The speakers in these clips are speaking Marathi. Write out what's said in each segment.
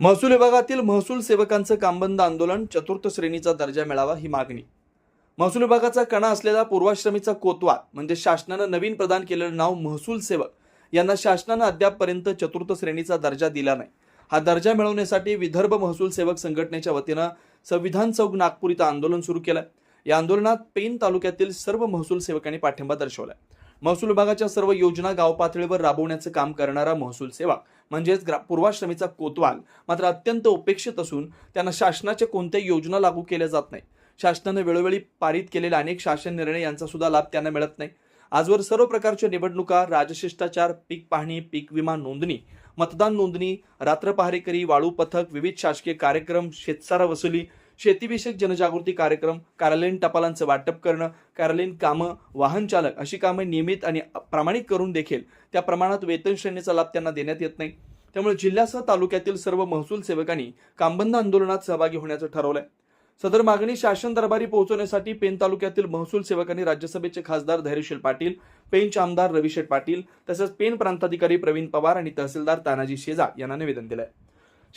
महसूल विभागातील महसूल सेवकांचं कामबंद आंदोलन चतुर्थ श्रेणीचा दर्जा मिळावा ही मागणी. महसूल विभागाचा कणा असलेला पूर्वाश्रमीचा कोतवाल म्हणजे शासनानं नवीन प्रदान केलेलं नाव महसूल सेवक यांना शासनानं अद्यापपर्यंत चतुर्थ श्रेणीचा दर्जा दिला नाही. हा दर्जा मिळवण्यासाठी विदर्भ महसूल सेवक संघटनेच्या वतीनं संविधान चौक नागपूर इथं आंदोलन सुरू केलं या आंदोलनात पेन तालुक्यातील सर्व महसूल सेवकांनी पाठिंबा दर्शवलाय. महसूल विभागाच्या सर्व योजना गाव पातळीवर राबवण्याचं काम करणारा महसूल सेवक म्हणजेच ग्रा- पूर्वाश्रमीचा कोतवाल मात्र अत्यंत उपेक्षित असून त्यांना शासनाच्या कोणत्याही योजना लागू केल्या जात नाही. शासनानं वेळोवेळी पारित केलेले अनेक शासन निर्णय यांचा सुद्धा लाभ त्यांना मिळत नाही. आजवर सर्व प्रकारच्या निवडणुका राजशिष्टाचार पीक पाहणी पीक विमा नोंदणी मतदान नोंदणी रात्र पहारेकरी वाळू पथक विविध शासकीय कार्यक्रम शेतसारा वसुली शेतीविषयक जनजागृती कार्यक्रम कार्यालयीन टपालांचं वाटप करणं कार्यालयीन कामं वाहन चालक अशी कामं नियमित आणि प्रामाणिक करून देखील त्या प्रमाणात वेतन श्रेणीचा लाभ त्यांना देण्यात येत नाही. त्यामुळे जिल्ह्यासह तालुक्यातील सर्व महसूल सेवकांनी कामबंद आंदोलनात सहभागी होण्याचं ठरवलंय. सदर मागणी शासन दरबारी पोहोचवण्यासाठी पेन तालुक्यातील महसूल सेवकांनी राज्यसभेचे खासदार धैर्यशील पाटील पेनचे आमदार रविशेठ पाटील तसंच पेन प्रांताधिकारी प्रवीण पवार आणि तहसीलदार तानाजी शेजार यांना निवेदन दिलंय.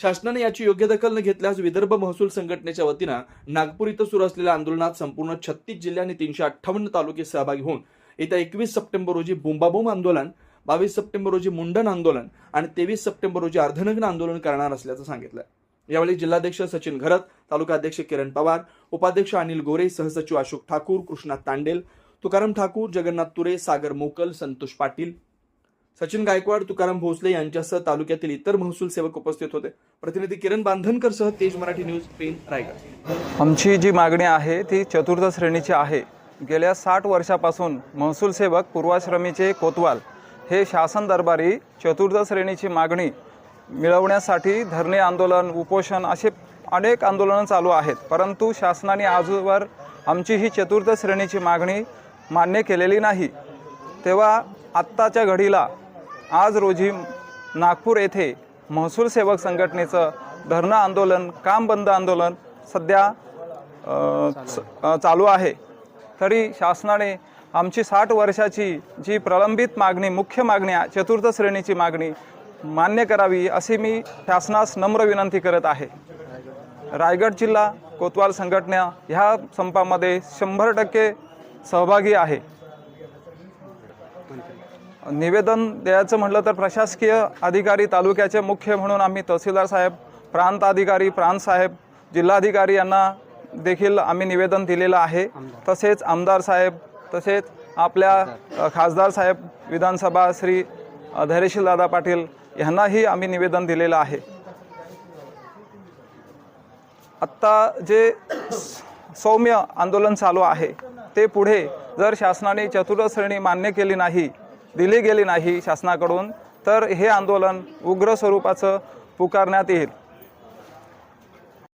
शासनाने याची योग्य दखल न घेतल्यास विदर्भ महसूल संघटनेच्या वतीनं नागपूर इथं सुरू असलेल्या आंदोलनात संपूर्ण छत्तीस जिल्हे आणि तीनशे अठ्ठावन्न तालुके सहभागी होऊन येत्या एकवीस सप्टेंबर रोजी बुंबाबुम आंदोलन बावीस सप्टेंबर रोजी मुंडन आंदोलन आणि तेवीस सप्टेंबर रोजी अर्धनग्न आंदोलन करणार असल्याचं सांगितलं यावेळी जिल्हाध्यक्ष सचिन घरत तालुका अध्यक्ष किरण पवार उपाध्यक्ष अनिल गोरे सहसचिव अशोक ठाकूर कृष्णा तांडेल तुकाराम ठाकूर जगन्नाथ तुरे सागर मोकल संतोष पाटील सचिन गायकवाड तुकाराम भोसले यांच्यासह तालुक्यातील इतर महसूल सेवक उपस्थित होते. प्रतिनिधी किरण बांधनकर सह तेज मराठी न्यूज पेन रायगड. आमची जी मागणी आहे ती चतुर्थ श्रेणीची आहे. गेल्या साठ वर्षापासून महसूल सेवक पूर्वाश्रमीचे कोतवाल हे शासन दरबारी चतुर्थ श्रेणीची मागणी मिळवण्यासाठी धरणे आंदोलन उपोषण असे अनेक आंदोलनं चालू आहेत. परंतु शासनाने आजवर आमची ही चतुर्थ श्रेणीची मागणी मान्य केलेली नाही. तेव्हा आत्ताच्या घडीला आज रोजी नागपूर येथे महसूल सेवक संघटनेचं धरणं आंदोलन काम बंद आंदोलन सध्या च- चालू आहे. तरी शासनाने आमची साठ वर्षाची जी प्रलंबित मागणी मुख्य मागणी चतुर्थ श्रेणीची मागणी मान्य करावी अशी मी शासनास नम्र विनंती करत आहे. रायगड जिल्हा कोतवाल संघटना ह्या संपामध्ये शंभर टक्के सहभागी आहे. निवेदन द्यायचं म्हटलं तर प्रशासकीय अधिकारी तालुक्याचे मुख्य म्हणून आम्ही तहसीलदार साहेब प्रांत अधिकारी प्रांत साहेब जिल्हाधिकारी यांना देखील आम्ही निवेदन दिलेलं आहे. तसेच आमदार साहेब तसेच आपल्या खासदार साहेब विधानसभा श्री धैर्यशील दादा पाटील यांनाही आम्ही निवेदन दिलेलं आहे. आत्ता जे सौम्य आंदोलन चालू आहे. ते पुढे जर शासनाने चतुर्थश्रेणी मान्य केली नाही दिली गेली नाही शासनाकडून तर हे आंदोलन उग्र स्वरूपाचं पुकारण्यात येईल.